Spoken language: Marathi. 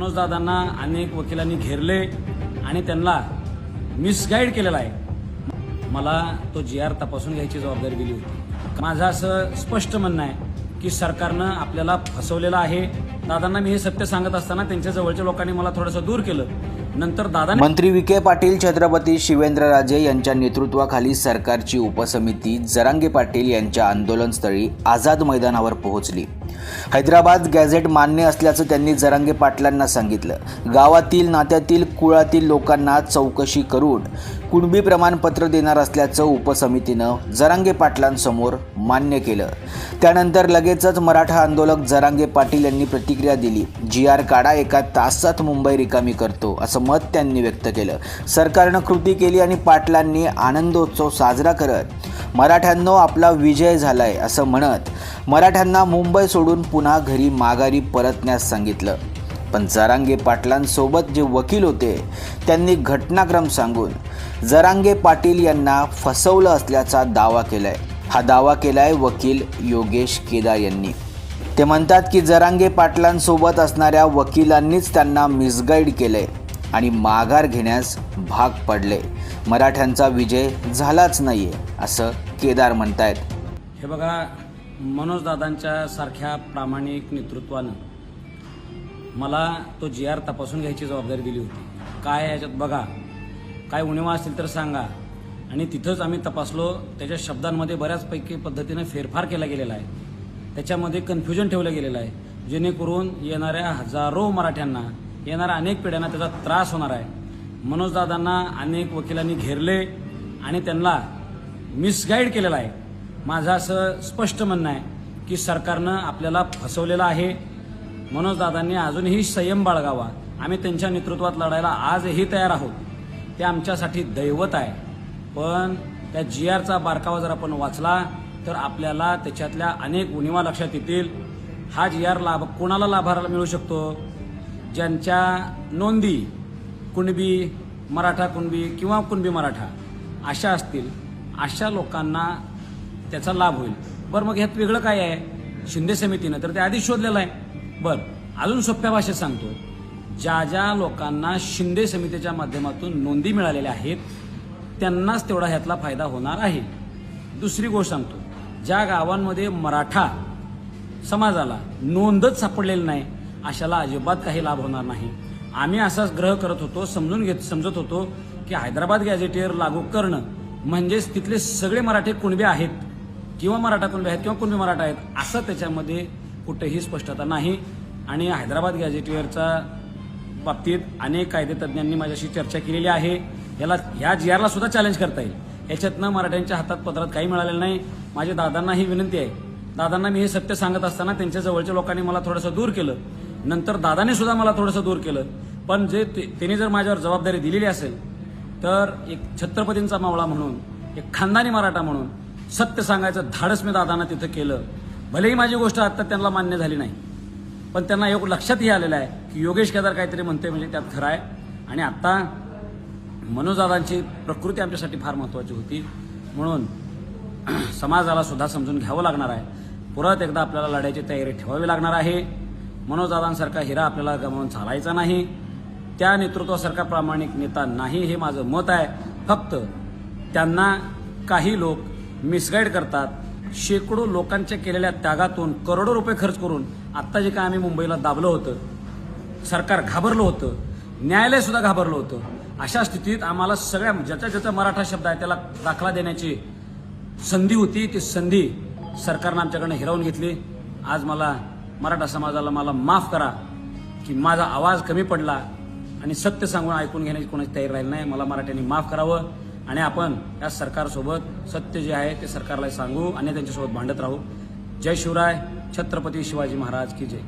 मनोजदादांना अनेक वकिलांनी घेरले आणि त्यांना मिसगाईड केलेला आहे. मला तो जी आर तपासून घ्यायची जबाबदारी दिली होती. माझं असं स्पष्ट म्हणणं आहे की सरकारनं आपल्याला फसवलेलं आहे. दादांना मी हे सत्य सांगत असताना त्यांच्या जवळच्या लोकांनी मला थोडंसं दूर केलं. नंतर दादा मंत्री विखे पाटील छत्रपती शिवेंद्रराजे यांच्या नेतृत्वाखाली सरकारची उपसमिती जरांगे पाटील यांच्या आंदोलनस्थळी आझाद मैदानावर पोहोचली. हैदराबाद गॅझेट मान्य असल्याचं त्यांनी जरांगे पाटलांना सांगितलं. गावातील नात्यातील कुळातील लोकांना चौकशी करून कुणबी प्रमाणपत्र देणार असल्याचं उपसमितीनं जरांगे पाटलांसमोर मान्य केलं. त्यानंतर लगेचच मराठा आंदोलक जरांगे पाटील यांनी प्रतिक्रिया दिली. जी आर काढा एका तासात मुंबई रिकामी करतो असं मत त्यांनी व्यक्त केलं. सरकारनं कृती केली आणि पाटलांनी आनंदोत्सव साजरा करत मराठ्यांनो आपला विजय झालाय असं म्हणत मराठ्यांना मुंबई सोडून पुन्हा घरी माघारी परतण्यास सांगितलं. पण जरांगे पाटलांसोबत जे वकील होते त्यांनी घटनाक्रम सांगून जरांगे पाटील यांना फसवलं असल्याचा दावा केलाय. हा दावा केलाय वकील योगेश केदार यांनी. ते म्हणतात की जरांगे पाटलांसोबत असणाऱ्या वकिलांनीच त्यांना मिसगाईड केलंय. आणि माघार घेण्यास भाग पडले. मराठ्यांचा विजय झालाच नाही आहे असं केदार म्हणतायत. हे बघा मनोजदादांच्या सारख्या प्रामाणिक नेतृत्वानं मला तो जी आर तपासून घ्यायची जबाबदारी दिली होती. काय याच्यात बघा. काय उणिवा असतील तर सांगा. आणि तिथंच आम्ही तपासलो त्याच्या शब्दांमध्ये बऱ्याचपैकी पद्धतीनं फेरफार केला गेलेला आहे. त्याच्यामध्ये कन्फ्युजन ठेवलं गेलेलं आहे. जेणेकरून येणाऱ्या हजारो मराठ्यांना येणाऱ्या अनेक पिढ्यांना त्याचा त्रास होणार आहे. मनोजदादांना अनेक वकिलांनी घेरले आणि त्यांना मिसगाईड केलेला आहे. माझं असं स्पष्ट म्हणणं आहे की सरकारनं आपल्याला फसवलेलं आहे. मनोजदादांनी अजूनही संयम बाळगावा. आम्ही त्यांच्या नेतृत्वात लढायला आजही तयार आहोत. ते आमच्यासाठी दैवत आहे. पण त्या जी आरचा बारकावा जर आपण वाचला तर आपल्याला त्याच्यातल्या अनेक उणिवा लक्षात येतील. हा जी आर लाभ कोणाला लाभाला मिळू शकतो? ज्यांच्या नोंदी कुणबी मराठा कुणबी किंवा कुणबी मराठा अशा असतील अशा लोकांना त्याचा लाभ होईल. बरं मग ह्यात वेगळं काय आहे? शिंदे समितीनं तर ते आधीच शोधलेलं आहे. बरं अजून सोप्या भाषेत सांगतो. ज्या ज्या लोकांना शिंदे समितीच्या माध्यमातून नोंदी मिळालेल्या आहेत त्यांनाच तेवढा ह्यातला फायदा होणार आहे. दुसरी गोष्ट सांगतो. ज्या गावांमध्ये मराठा समाजाला नोंदच सापडलेली नाही अशाला अजिबात काही लाभ होणार नाही. आम्ही असाच ग्रह करत होतो समजून घेत समजत होतो की हैदराबाद गॅझेटियर लागू करणं म्हणजेच तिथले सगळे मराठे कुणबे आहेत? किंवा मराठा कुणबे आहेत किंवा कुणबे मराठा आहेत? असं त्याच्यामध्ये कुठेही स्पष्टता नाही. आणि हैदराबाद गॅझेटियरचा बाबतीत अनेक कायदेतज्ञांनी माझ्याशी चर्चा केलेली आहे. याला ह्या जी आरला सुद्धा चॅलेंज करता येईल. याच्यातनं मराठ्यांच्या हातात पत्रात काही मिळालेलं नाही. माझ्या दादांना ही विनंती आहे. दादांना मी हे सत्य सांगत असताना त्यांच्या जवळच्या लोकांनी मला थोडंसं दूर केलं. नंतर दादाने सुद्धा मला थोडंसं दूर केलं. पण जे ते- जर माझ्यावर जबाबदारी दिलेली असेल तर एक छत्रपतींचा मावळा म्हणून एक खानदानी मराठा म्हणून सत्य सांगायचं धाडस मी दादांना तिथं केलं. भलेही माझी गोष्ट आता त्यांना मान्य झाली नाही पण त्यांना योग लक्षातही आलेलं आहे की योगेश केदार काहीतरी म्हणते म्हणजे त्यात खरं आहे. आणि आत्ता मनोजदादांची प्रकृती आमच्यासाठी फार महत्वाची होती. म्हणून समाजाला सुद्धा समजून घ्यावं लागणार आहे. परत एकदा आपल्याला लढायची तयारी ठेवावी लागणार आहे. मनोजदादांसारखा हिरा आपल्याला गमावून चालायचा नाही. त्या नेतृत्वासारखा प्रामाणिक नेता नाही हे माझं मत आहे. फक्त त्यांना काही लोक मिसगाईड करतात. शेकडो लोकांच्या केलेल्या त्यागातून करोडो रुपये खर्च करून आत्ता जे काय आम्ही मुंबईला दाबलं होतं सरकार घाबरलं होतं न्यायालयसुद्धा घाबरलं होतं. अशा स्थितीत आम्हाला सगळ्या ज्याचा ज्याचा मराठा शब्द आहे त्याला दाखला देण्याची संधी होती. ती संधी सरकारनं आमच्याकडनं हिरावून घेतली. आज मला मराठा समाजाला मला माफ करा की माझा आवाज कमी पडला आणि सत्य सांगून ऐकून घेण्याची कोणाची तयारी राहिली नाही. मला मराठ्यांनी माफ करावं आणि आपण या सरकारसोबत सत्य जे आहे ते सरकारला सांगू आणि त्यांच्यासोबत भांडत राहू. जय शिवराय छत्रपती शिवाजी महाराज की जय.